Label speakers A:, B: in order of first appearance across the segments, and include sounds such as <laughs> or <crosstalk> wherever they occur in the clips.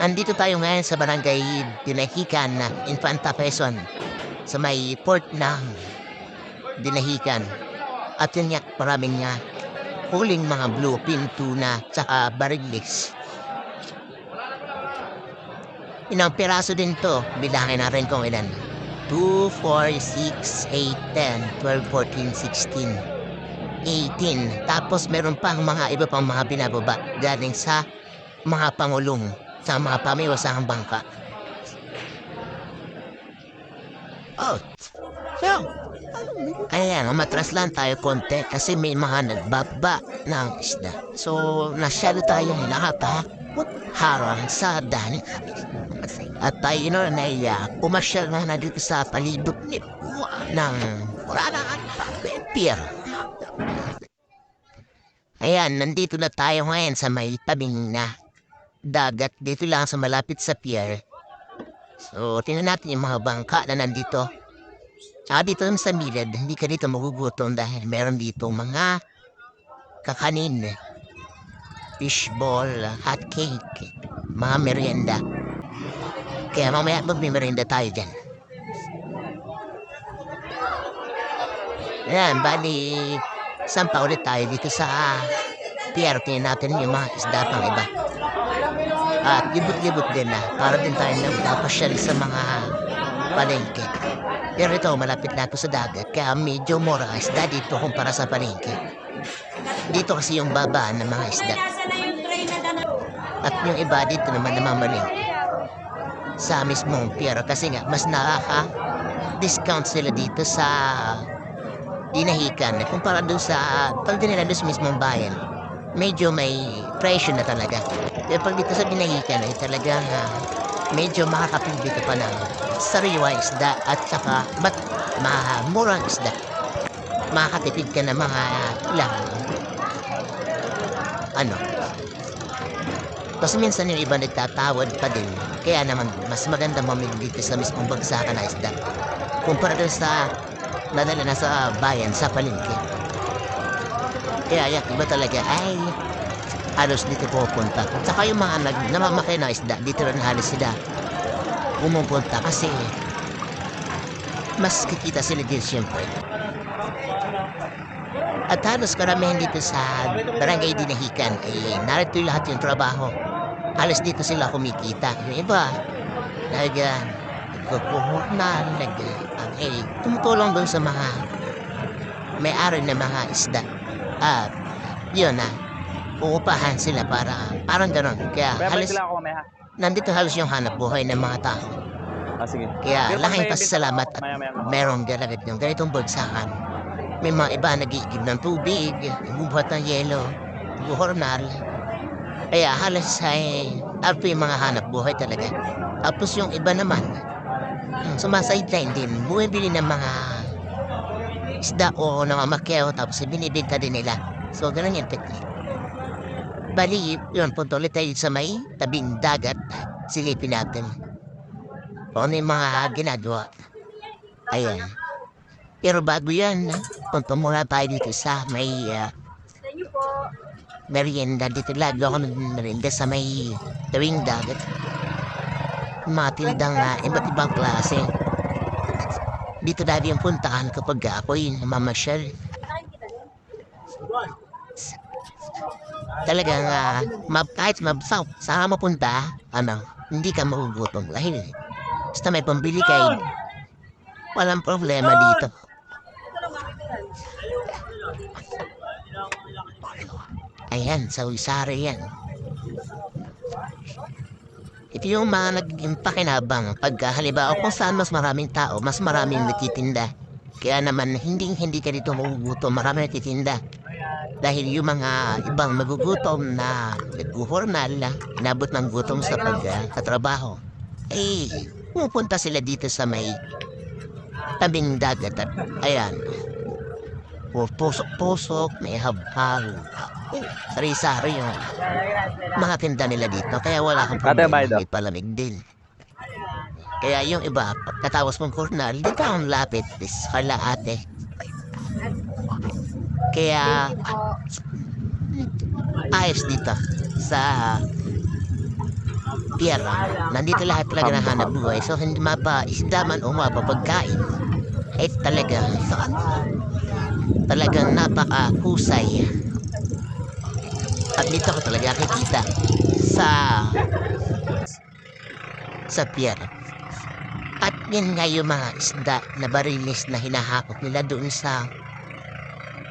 A: Nandito tayo ngayon sa barangay Dinahican, Infanta Quezon, sa may port ng Dinahican. At yun nga, maraming nga huling mga bluefin, tuna, tsaka bariglis. Ilang piraso din to, bilangin na rin kung ilan. 2, 4, 6, 8, 10, 12, 14, 16, 18. Tapos meron pang mga iba pang mga binababa galing sa mga pangulong sa mga pamiwasahang bangka. Oh, so, ayan, umatras lang tayo konti kasi may mga nagbaba ng isda. So, nasyado tayong lahat ha, harang sa daan. At tayo na naiya, pumasyal na na dito sa palibot ng Puranaan Pier. Ayan, nandito na tayo ngayon sa may tabing na dagat dito lang sa malapit sa pier. So, tingnan natin yung mga bangka na nandito. Tsaka dito sa milad, hindi ka dito magugutom dahil meron dito mga kakanin, fishball, hot cake, mga merienda. Kaya mamaya magmimerienda tayo dyan. Ayan, bali, saan pa ulit tayo dito sa pier. Tingnan natin yung mga isda pang iba. At libot-libot din na para din tayo napasyal sa mga palengke. Pero ito, malapit na ito sa dagat, kaya medyo ang isda dito kumpara sa palengke. Dito kasi yung baba ng mga isda. At yung iba dito naman namamalengke. Sa mismong pier kasi nga, mas nakaka-discount sila dito sa dinahikan kumpara doon sa pag nila doon sa mismong bayan medyo may presyo na talaga. Pero pag dito sa dinahikan ay talagang ah, medyo makakapili ka pa ng sariwa isda at saka mat murang isda. Makakatipid ka ng mga ilang ano. Kasi minsan yung iba nagtatawad pa din. Kaya naman mas maganda mamili dito sa mismong bagsakan na isda kumpara doon sa nadala na sa bayan sa palengke. Kaya yan iba talaga. Ay halos dito pupunta. Saka yung mga nag, namamakay na isda dito rin halos sila pumupunta. Kasi mas kikita sila din siyempre. At halos karamihan dito sa barangay dinahikan ay narito yung lahat yung trabaho. Halos dito sila kumikita. Yung iba nag uh, nagkukuhok na nag uh, eh, tumutulong doon sa mga may-ari ng mga isda. At yun na uupahan sila para parang ganon kaya
B: Kaya
A: halos
B: sila ako mamaya.
A: nandito halos yung hanap buhay ng mga tao
B: Ah, sige.
A: kaya
B: Pero pag
A: laking
B: may
A: pasasalamat at
B: ako, maya-maya.
A: merong ganagad yung ganitong bagsakan. May mga iba nag-iigib ng tubig, bumuhat ng yelo, buhornal. Kaya halos ay alpo yung mga hanap buhay talaga. Tapos yung iba naman, hmm, sumasideline din, bumibili ng mga isda o ng makeo tapos binibenta din nila. So, ganun yung technique. Bali, yun, punto ulit tayo sa may tabing dagat. Silipin natin. Ano yung mga ginagawa. Ayan. Pero bago yan, punta muna tayo dito sa may uh, merienda. Dito lagi ako nag-merienda sa may tawing dagat. Mga tindang uh, iba't ibang klase. Dito lagi yung puntahan kapag ako'y mamasyal. Talagang uh, mab, kahit mabsaw, saan ka mapunta, ano, hindi ka magugutom. Dahil basta may pambili kayo, walang problema dito. Ayan, sa Wisari yan. Ito yung mga naging pakinabang pagka halimbawa kung saan mas maraming tao, mas maraming nagtitinda. Kaya naman hindi hindi ka dito magugutom, marami nagtitinda. Dahil yung mga ibang magugutom na nagkuhornal na inabot ng gutom sa pagkatrabaho, eh, pupunta sila dito sa may tabing dagat at ayan, pusok-pusok, may habhal, sari-sari yung mga tinda nila dito. Kaya wala kang problema,
B: ah.
A: may palamig din. Kaya yung iba, pagkatapos mong kurnal, dito ang lapit, is kala ate. Kaya, ayos dito sa pier. Nandito lahat talaga ng hanap buhay. So hindi mapa isda man o mapapagkain. Eh talaga. Talagang napakahusay. At dito ko talaga kikita sa sa pier. At yan nga yung mga isda na barilis na hinahakot nila doon sa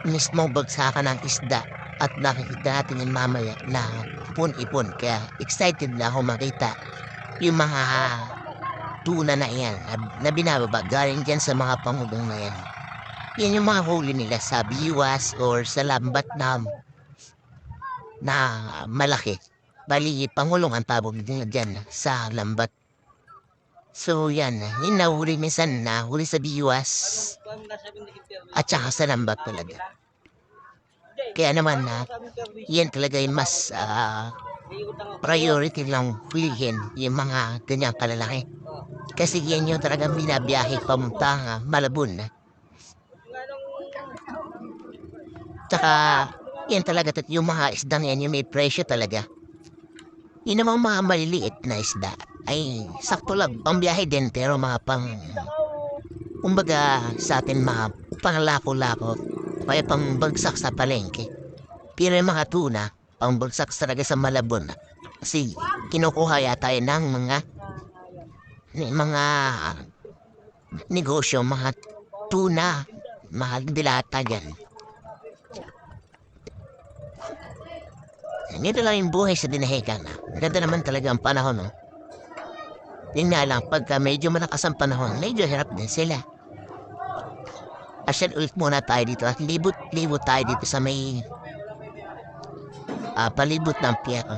A: mismong bagsakan ng isda at nakikita natin yung mamaya na ipon-ipon. Kaya excited na ako makita yung mga tuna na yan na, na binababa galing dyan sa mga pangulong na yan. Yan yung mga huli nila sa biwas or sa lambat na na malaki. Bali, pangulong ang tawag nila dyan sa lambat. So yan, yung nahuli minsan na huli sa biwas at saka sa lambat talaga. Kaya naman na yan talaga yung mas ah, priority lang hulihin yung mga ganyang kalalaki. Kasi yan yung talagang binabiyahe pamunta nga Malabon. Tsaka yan talaga yung mga isda na yan yung may presyo talaga. Yung namang mga maliliit na isda ay sakto lang pang biyahe din pero mga pang kumbaga sa atin mga panglako-lako kaya pang bagsak sa palengke. Pero yung mga tuna, pang bagsak talaga sa Malabon. Kasi kinukuha yata yun ng mga ng mga negosyo, mga tuna, mga dilata yan. Ganito lang yung buhay sa dinahigan. Ganda naman talaga ang panahon, no? Yun nga lang, pagka medyo malakas ang panahon, medyo hirap din sila. Asyad ulit muna tayo dito at libot-libot tayo dito sa may ah, palibot ng piyero.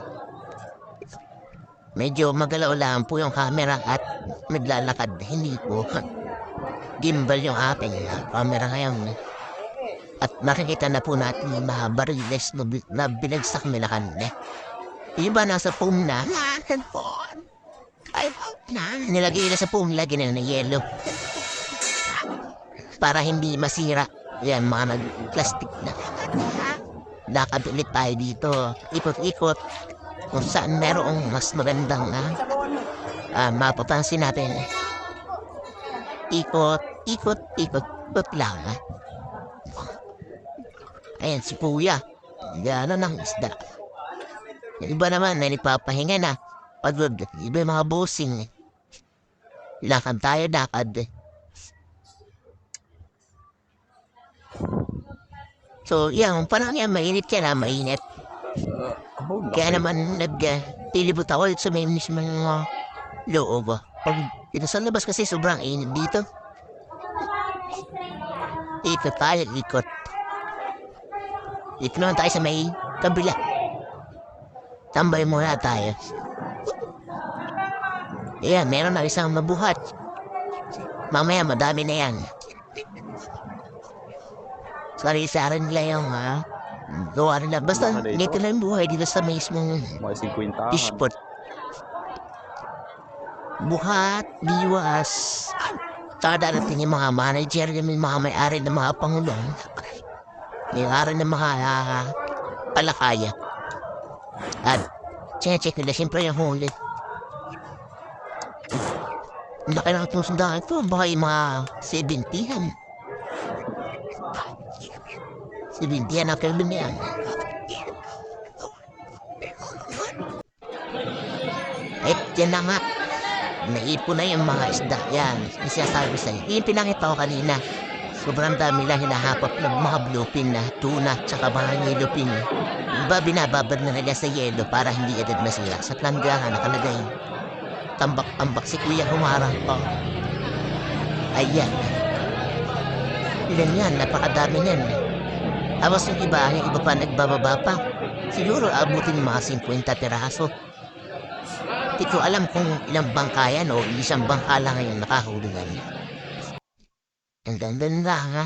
A: Medyo magalaw lang po yung camera at naglalakad. Hindi po. <laughs> Gimbal yung ating ah, camera ngayon. At makikita na po natin yung mga bariles na, bi- na binagsak nila kanina. Yung ba nasa foam na? <laughs> Ay, na. Nilagay nila sa foam, lagyan nila ng yellow para hindi masira. Yan, mga nag-plastic na. Lakad ulit tayo dito. Ikot-ikot. Kung saan merong mas magandang na ah, mapapansin natin. Ikot, ikot, ikot, ikot lang. ah. Ayan, si Kuya. Gano'n ang isda. Yung iba naman na nagpapahinga na. Pagod. Iba yung mga bossing. Lakad tayo, lakad. So, yan, parang yan, mainit yan ha, mainit. Kaya naman, nag-tilibot ako sa may mismo mga loob. Pag dito sa labas kasi sobrang init dito. Ito tayo, ikot. Ito naman tayo sa may kabila. Tambay muna tayo. Ayan, meron na isang mabuhat. Mamaya, madami na yan. Sari-sari nila yung ha. Gawa nila. Basta
B: Mga dito.
A: dito lang buhay dito sa mismong
B: Mga 50
A: fishpot. Buhat, biwas. Saka darating yung mga manager, yung mga may-ari ng mga pangulong. May-ari ng mga uh, palakaya. At check nila siyempre yung huli. Laki ng tusundaan ito. Baka yung mga 70 yan. 70 yan ang yan. Eh, yan na nga. Naipon na yung mga isda. Yan, yung sinasabi sa'yo. Yung pinakita ko kanina. Sobrang dami lang hinahapot ng mga bluefin na tuna tsaka mga yellowfin. Iba binababad na nila sa yelo para hindi agad masira. Sa planggana nakalagay. Tambak-tambak si Kuya humarang pa. Ayan. Ilan yan? Napakadami yan. Tapos yung iba, yung iba pa nagbababa pa. Siguro abutin yung mga 50 piraso. Hindi ko alam kung ilang bangka yan o isang bangka lang ngayon nakahulingan. Ang ganda na ha?